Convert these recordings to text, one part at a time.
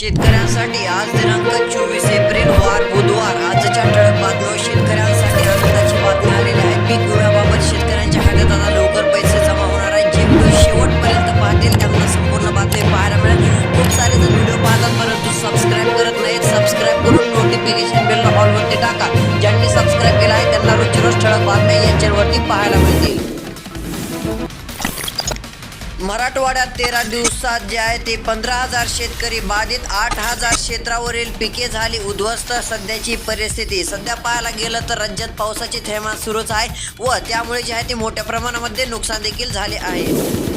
शेतकऱ्यांसाठी आज दिनांक चोवीस एप्रिल वार बुधवार आजच्या ठळक बातम्या. शेतकऱ्यांसाठी आनंदाची बातमी आलेली आहे. पीक विम्याबाबत शेतकऱ्यांच्या खात्यात आता लवकर पैसे जमा होणार आहेत. जे व्हिडिओ शेवटपर्यंत पाहतील त्यांना संपूर्ण बातमी पाहायला मिळेल. खूप सारे जर व्हिडिओ पाहतात परंतु सबस्क्राईब करत नाहीत. सबस्क्राईब करून नोटिफिकेशन बेल हॉलवरती टाका. ज्यांनी सबस्क्राईब केला आहे त्यांना रोजची रोज ठळक बातम्या यांच्यावरती पाहायला मिळतील. मराठवाड्यात तेरा दिवसात जे आहे ते पंधरा हजार शेतकरी बाधित आठ हजार क्षेत्रावरील पिके झाली उद्ध्वस्त सध्याची परिस्थिती. सध्या पाहायला गेलं तर राज्यात पावसाची थैमान सुरूच आहे व त्यामुळे जे आहे ते मोठ्या प्रमाणामध्ये नुकसान देखील झाले आहे.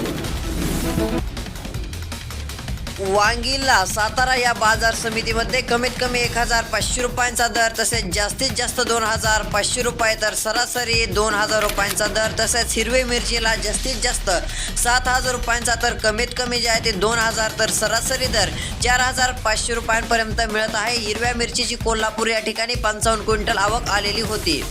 वांगीला सातारा या बाजार समितीमध्ये कमीत कमी एक हजार पाचशे रुपयांचा दर तसेच जास्तीत जास्त दोन हजार पाचशे रुपये तर सरासरी दोन हजार रुपयांचा दर तसेच हिरवी मिरचीला जास्तीत जास्त सात हजार रुपयांचा तर कमीत कमी जे आहे ते दोन हजार तर सरासरी दर चार हजार पाचशे रुपयांपर्यंत मिळत आहे. हिरव्या मिरचीची कोल्हापूर या ठिकाणी पंचावन्न क्विंटल आवक आलेली होती.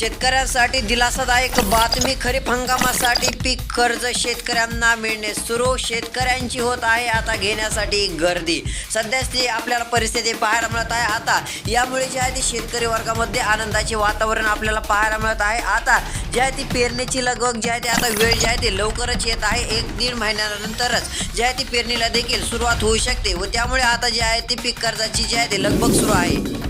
शेतकऱ्यांसाठी दिलासादायक बातमी खरीप हंगामासाठी पीक कर्ज शेतकऱ्यांना मिळणे सुरू. शेतकऱ्यांची होत आहे आता घेण्यासाठी गर्दी. सध्याची आपल्याला परिस्थिती पाहायला मिळत आहे. आता यामुळे जे आहे ते शेतकरी वर्गामध्ये आनंदाचे वातावरण आपल्याला पाहायला मिळत आहे. आता जे आहे ती पेरणीची लगबग जे आहे ते आता वेळ जी आहे ती लवकरच येत आहे. एक दीड महिन्यानंतरच जे आहे ती पेरणीला देखील सुरुवात होऊ शकते व त्यामुळे आता जे आहे ती पीक कर्जाची जी आहे ती लगबग सुरू आहे.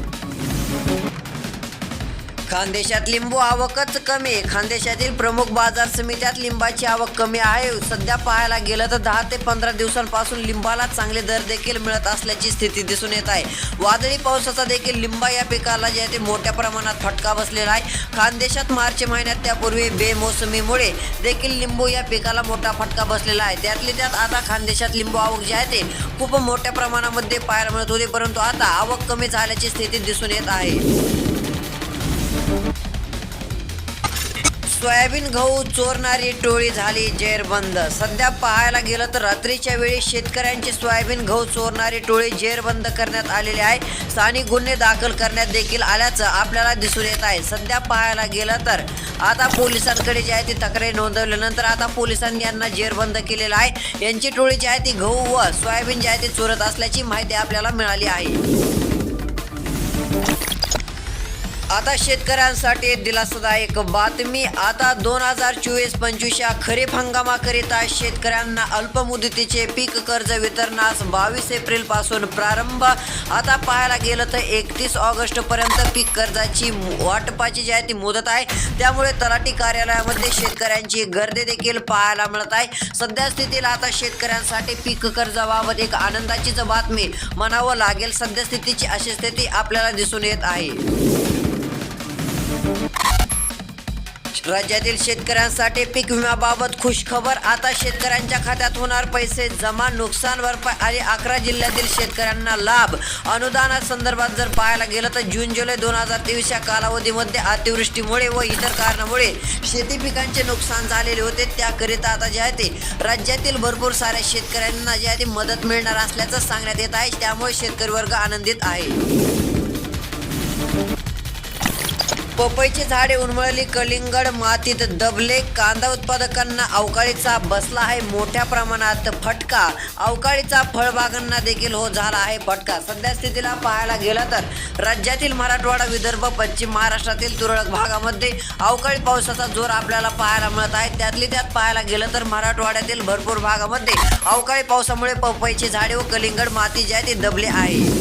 खानदेशात लिंबू आवकच कमी. खानदेशातील प्रमुख बाजार समित्यात लिंबाची आवक कमी आहे. सध्या पाहायला गेलं तर दहा ते पंधरा दिवसांपासून लिंबाला चांगले दर देखील मिळत असल्याची स्थिती दिसून येत आहे. वादळी पावसाचा देखील लिंबा या पिकाला जे आहे ते मोठ्या प्रमाणात फटका बसलेला आहे. खानदेशात मार्च महिन्यात त्यापूर्वी बेमोसमीमुळे देखील लिंबू या पिकाला मोठा फटका बसलेला आहे. त्यातले त्यात आता खानदेशात लिंबू आवक जे आहे ते खूप मोठ्या प्रमाणामध्ये पाहायला मिळत होते. परंतु आता आवक कमी झाल्याची स्थिती दिसून येत आहे. सोयाबीन गहू चोरणारी टोळी झाली जेरबंद. सध्या पाहायला गेलं तर रात्रीच्या वेळी शेतकऱ्यांची सोयाबीन गहू चोरणारी टोळी जेरबंद करण्यात आलेली आहे. स्थानिक गुन्हे दाखल करण्यात देखील आल्याचं आपल्याला दिसून येत आहे. सध्या पाहायला गेलं तर आता पोलिसांकडे जी आहे ती तक्रारी नोंदवल्यानंतर आता पोलिसांनी यांना जेरबंद केलेलं आहे. यांची टोळी जी आहे ती गहू व सोयाबीन जी आहे ती चोरत असल्याची माहिती आपल्याला मिळाली आहे. आता शेतकऱ्यांसाठी दिलासादायक बातमी. आता दोन हजार चोवीस पंचवीस या खरीप हंगामाकरिता शेतकऱ्यांना अल्पमुदतीचे पीक कर्ज वितरणास बावीस एप्रिलपासून प्रारंभ. आता पाहायला गेलं तर एकतीस ऑगस्ट पर्यंत पीक कर्जाची वाटपाची जी आहे ती मुदत आहे. त्यामुळे तलाठी कार्यालयामध्ये शेतकऱ्यांची गर्दी देखील पाहायला मिळत आहे. सध्या स्थितीला आता शेतकऱ्यांसाठी पीक कर्जाबाबत एक आनंदाचीच बातमी म्हणावं लागेल. सध्या स्थितीची अशी स्थिती आपल्याला दिसून येत आहे. राज्यातील शेतकऱ्यांसाठी पीक विम्याबाबत खुशखबर. आता शेतकऱ्यांच्या खात्यात होणार पैसे जमा. नुकसान भरपाई आणि अकरा जिल्ह्यातील शेतकऱ्यांना लाभ. अनुदानासंदर्भात जर पाहायला गेलं तर जून जुलै दोन हजार तेवीस या कालावधीमध्ये अतिवृष्टीमुळे व इतर कारणामुळे शेती पिकांचे नुकसान झालेले होते. त्याकरिता आता जे आहे ते राज्यातील भरपूर साऱ्या शेतकऱ्यांना जे आहे ते मदत मिळणार असल्याचं सांगण्यात येत आहे. त्यामुळे शेतकरी वर्ग आनंदित आहे. पपईची झाडे उन्मळली कलिंगड मातीत दबले कांदा उत्पादकांना अवकाळीचा बसला आहे मोठ्या प्रमाणात फटका. अवकाळीचा फळबागांना देखील हो झाला आहे फटका. सध्या स्थितीला पाहायला गेलं तर राज्यातील मराठवाडा विदर्भ पश्चिम महाराष्ट्रातील तुरळक भागामध्ये अवकाळी पावसाचा जोर आपल्याला पाहायला मिळत आहे. त्यातली त्यात पाहायला गेलं तर मराठवाड्यातील भरपूर भागामध्ये अवकाळी पावसामुळे पपईची झाडे व कलिंगड माती जी आहे ती दबली आहे.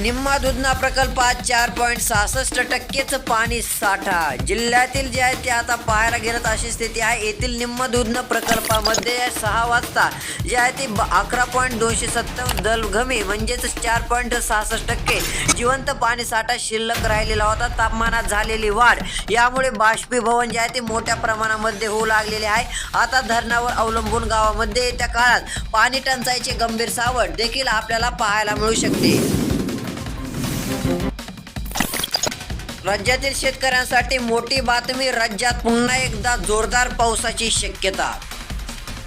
निम्मा दुधना प्रकल्पात चार पॉईंट सहासष्ट टक्केच पाणी साठा. जिल्ह्यातील जे आहे ते आता पाहायला गेलं तर अशी स्थिती आहे. येथील निम्म दुधन प्रकल्पामध्ये सहा वाजता जे आहे ते अकरा पॉईंट दोनशे सत्तर दलघमी म्हणजेच चार पॉईंट सहासष्ट टक्के जिवंत पाणी साठा शिल्लक राहिलेला होता. तापमानात झालेली वाढ यामुळे बाष्पीभवन जे आहे ते मोठ्या प्रमाणामध्ये होऊ लागलेले आहे. आता धरणावर अवलंबून गावामध्ये येत्या काळात पाणी टंचाईचे गंभीर सावट देखील आपल्याला पाहायला मिळू शकते. राज्यातील शेतकऱ्यांसाठी मोठी बातमी राज्यात पुन्हा एकदा जोरदार पावसाची शक्यता.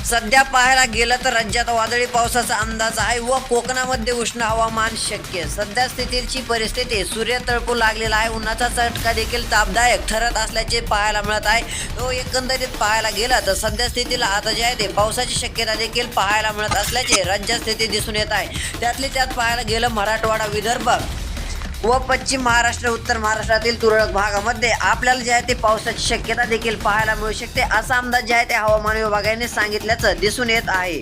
सध्या पाहायला गेलं तर राज्यात वादळी पावसाचा अंदाज आहे व कोकणामध्ये उष्ण हवामान शक्य. सध्या स्थितीची परिस्थिती सूर्य तळपू लागलेला आहे उन्हाचा चटका देखील तापदायक ठरत असल्याचे पाहायला मिळत आहे. तो एकंदरीत पाहायला गेला तर सध्या स्थितीला आता जे आहे ते पावसाची शक्यता देखील पाहायला मिळत असल्याचे राज्यात स्थिती दिसून येत आहे. त्यातली त्यात पाहायला गेलं मराठवाडा विदर्भ व पश्चिम महाराष्ट्र उत्तर महाराष्ट्रातील तुरळक भागामध्ये आपल्याला जे आहे ते पावसाची शक्यता देखील पाहायला मिळू शकते. असा अंदाज जे आहे ते हवामान विभागाने सांगितल्याचं दिसून येत आहे.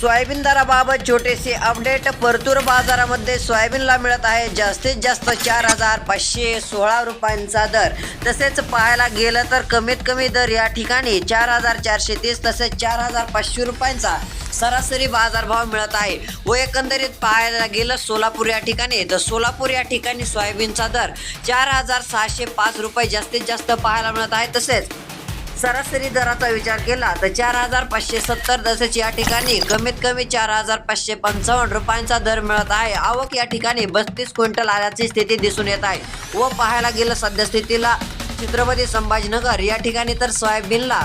सोयाबीन दराबाबत छोटेसे अपडेट. परतूर बाजारामध्ये सोयाबीनला मिळत आहे जास्तीत जास्त चार हजार पाचशे सोळा रुपयांचा दर. तसेच पाहायला गेलं तर कमीत कमी दर या ठिकाणी चार हजार चारशे तीस तसेच चार हजार पाचशे रुपयांचा सरासरी बाजारभाव मिळत आहे. व एकंदरीत पाहायला गेलं सोलापूर या ठिकाणी तर सोलापूर या ठिकाणी सोयाबीनचा दर चार हजार सहाशे पाच रुपये जास्तीत जास्त पाहायला मिळत आहे. तसेच सरासरी दराचा विचार केला तर चार हजार पाचशे सत्तर तसेच या ठिकाणी. कमीत कमी चार हजार पाचशे पंचावन्न रुपयांचा दर मिळत आहे. आवक या ठिकाणी बत्तीस क्विंटल आल्याची स्थिती दिसून येत आहे. व पाहायला गेलं सध्या स्थितीला छत्रपती संभाजीनगर या ठिकाणी तर सोयाबीनला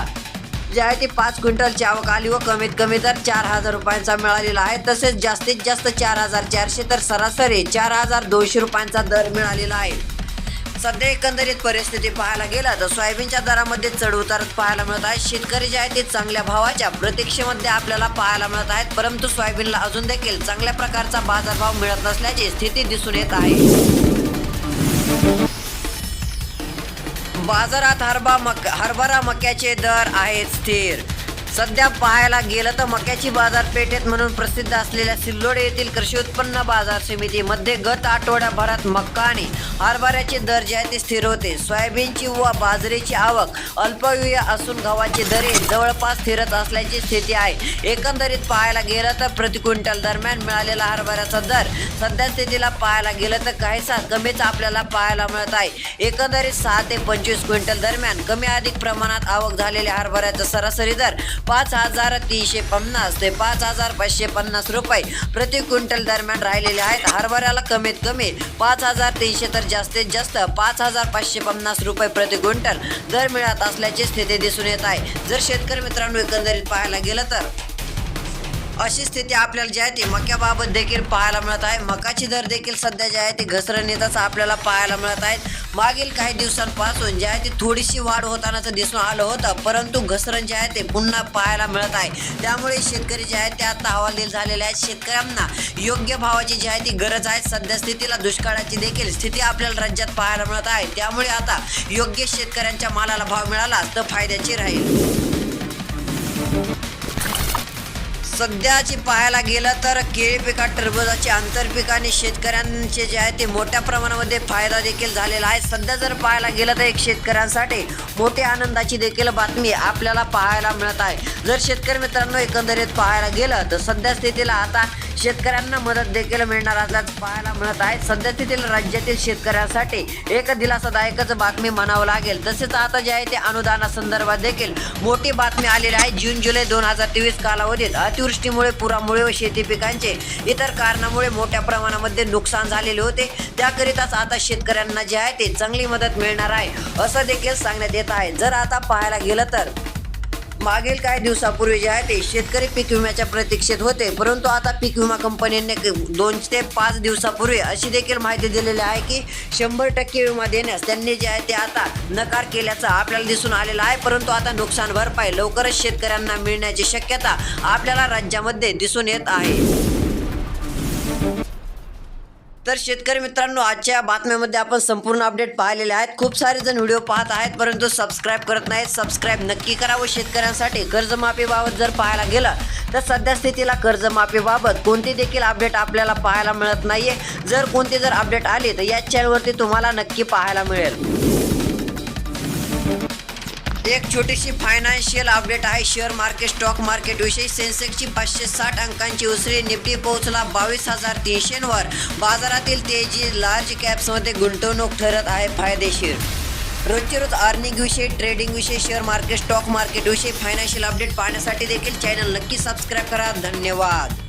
जे आहे ती पाच क्विंटलची आवक आली व कमीत कमी तर चार हजार रुपयांचा मिळालेला आहे. तसेच जास्तीत जास्त चार हजार चारशे तर सरासरी चार हजार दोनशे रुपयांचा दर मिळालेला आहे. सध्या एकंदरीत परिस्थिती पाहायला गेला तर सोयाबीनच्या दरामध्ये चढ उतारच पाहायला मिळत आहे. शेतकरी जे आहेत ते चांगल्या भावाच्या प्रतीक्षेमध्ये आपल्याला पाहायला मिळत आहेत. परंतु सोयाबीनला अजून देखील चांगल्या प्रकारचा बाजारभाव मिळत नसल्याची स्थिती दिसून येत आहे. बाजारात हरभा मक हरभरा मक्याचे दर आहेत स्थिर. सध्या पाहायला गेलं तर मक्याची बाजारपेठेत म्हणून प्रसिद्ध असलेल्या सिल्लोड येथील कृषी उत्पन्न बाजार समितीमध्ये गत आठवड्याभरात मक्का आणि हरभऱ्याचे दर जे आहे ते स्थिर होते. सोयाबीनची व बाजरीची आवक अल्पव्यय असून गव्हाचे दरे जवळपास स्थिरत असल्याची स्थिती आहे. एकंदरीत पाहायला गेलं तर प्रति क्विंटल दरम्यान मिळालेला हरभऱ्याचा दर सध्या स्थितीला पाहायला गेलं तर काहीसा कमीच आपल्याला पाहायला मिळत आहे. एकंदरीत सहा ते पंचवीस क्विंटल दरम्यान कमी अधिक प्रमाणात आवक झालेल्या हरभऱ्याचा सरासरी दर पाच हजार तीनशे पन्नास ते पाच हजार पाचशे पन्नास रुपये प्रति क्विंटल दरम्यान राहिलेले आहेत. हरभऱ्याला कमीत कमी पाच हजार तीनशे तर जास्तीत जास्त पाच हजार पाचशे पन्नास रुपये प्रति क्विंटल दर मिळत असल्याची स्थिती दिसून येत आहे. जर शेतकरी मित्रांनो एकंदरीत पाहायला गेलं तर अशी स्थिती आपल्याला जी आहे ती मक्याबाबत देखील पाहायला मिळत आहे. मकाची दर देखील सध्या जी आहे ती घसरणीतच आपल्याला पाहायला मिळत आहेत. मागील काही दिवसांपासून जे आहे ती थोडीशी वाढ होतानाचं दिसून आलं होतं परंतु घसरण जे आहे ते पुन्हा पाहायला मिळत आहे. त्यामुळे शेतकरी जे आहेत ते आता हवालदिल झालेले आहेत. शेतकऱ्यांना योग्य भावाची जी आहे ती गरज आहे. सध्या स्थितीला दुष्काळाची देखील स्थिती आपल्याला राज्यात पाहायला मिळत आहे. त्यामुळे आता योग्य शेतकऱ्यांच्या मालाला भाव मिळाला तर फायद्याची राहील. सध्याची पाहायला गेलं तर केळी पिकात टरबुजाचे आंतरपिकाने शेतकऱ्यांचे जे आहे ते मोठ्या प्रमाणामध्ये फायदा देखील झालेला आहे. सध्या जर पाहायला गेलं तर एक शेतकऱ्यांसाठी मोठ्या आनंदाची देखील बातमी आपल्याला पाहायला मिळत आहे. जर शेतकरी मित्रांनो एकंदरीत पाहायला गेलं तर सध्या स्थितीला आता शेतकऱ्यांना मदत देखील मिळणार असल्याचं पाहायला मिळत आहे. सध्यातील राज्यातील शेतकऱ्यांसाठी एक दिलासादायकच बातमी म्हणावं लागेल. तसेच आता जे आहे ते अनुदानासंदर्भात देखील मोठी बातमी आलेली आहे. जून जुलै दोन हजार तेवीस कालावधीत अतिवृष्टीमुळे पुरामुळे व शेती पिकांचे इतर कारणामुळे मोठ्या प्रमाणामध्ये नुकसान झालेले होते. त्याकरिताच आता शेतकऱ्यांना जे आहे ते चांगली मदत मिळणार आहे असं देखील सांगण्यात येत आहे. जर आता पाहायला गेलं तर मागील काही दिवसापूर्वी जे आहे ते शेतकरी पीक विम्याच्या प्रतीक्षेत होते. परंतु आता पीक विमा कंपनीने दोन ते पाच दिवसापूर्वी अशी देखील माहिती दिलेली आहे की शंभर टक्के विमा देण्यास त्यांनी जे आहे ते आता नकार केल्याचं आपल्याला दिसून आलेलं आहे. परंतु आता नुकसान भरपाई लवकरच शेतकऱ्यांना मिळण्याची शक्यता आपल्याला राज्यामध्ये दिसून येत आहे. तर शेतकरी मित्रांनो आजच्या बातम्यामध्ये आपण संपूर्ण अपडेट पाहिलेले आहेत. खूप सारे जण व्हिडिओ पाहत आहेत परंतु सबस्क्राईब करत नाहीत. सबस्क्राईब नक्की करा व शेतकऱ्यांसाठी कर्जमाफीबाबत जर पाहायला गेलं तर सध्या स्थितीला कर्जमाफीबाबत कोणती देखील अपडेट आपल्याला पाहायला मिळत नाहीये. जर कोणती जर अपडेट आली तर या चॅनलवरती तुम्हाला नक्की पाहायला मिळेल. एक छोटीशी फायनान्शियल अपडेट आहे. शेअर मार्केट स्टॉक मार्केट विषयी सेन्सेक्सची पाचशे साठ अंकांची उसळी निफ्टी पोहोचला बावीस हजार तीनशेवर. बाजारातील तेजी लार्ज कॅप्समध्ये गुंतवणूक ठरत आहे फायदेशीर. रोजचे रोज अर्निंग विषयी ट्रेडिंग विषयी शेअर मार्केट स्टॉक मार्केट विषयी फायनान्शियल अपडेट पाहण्यासाठी देखील चॅनल नक्की सबस्क्राईब करा. धन्यवाद.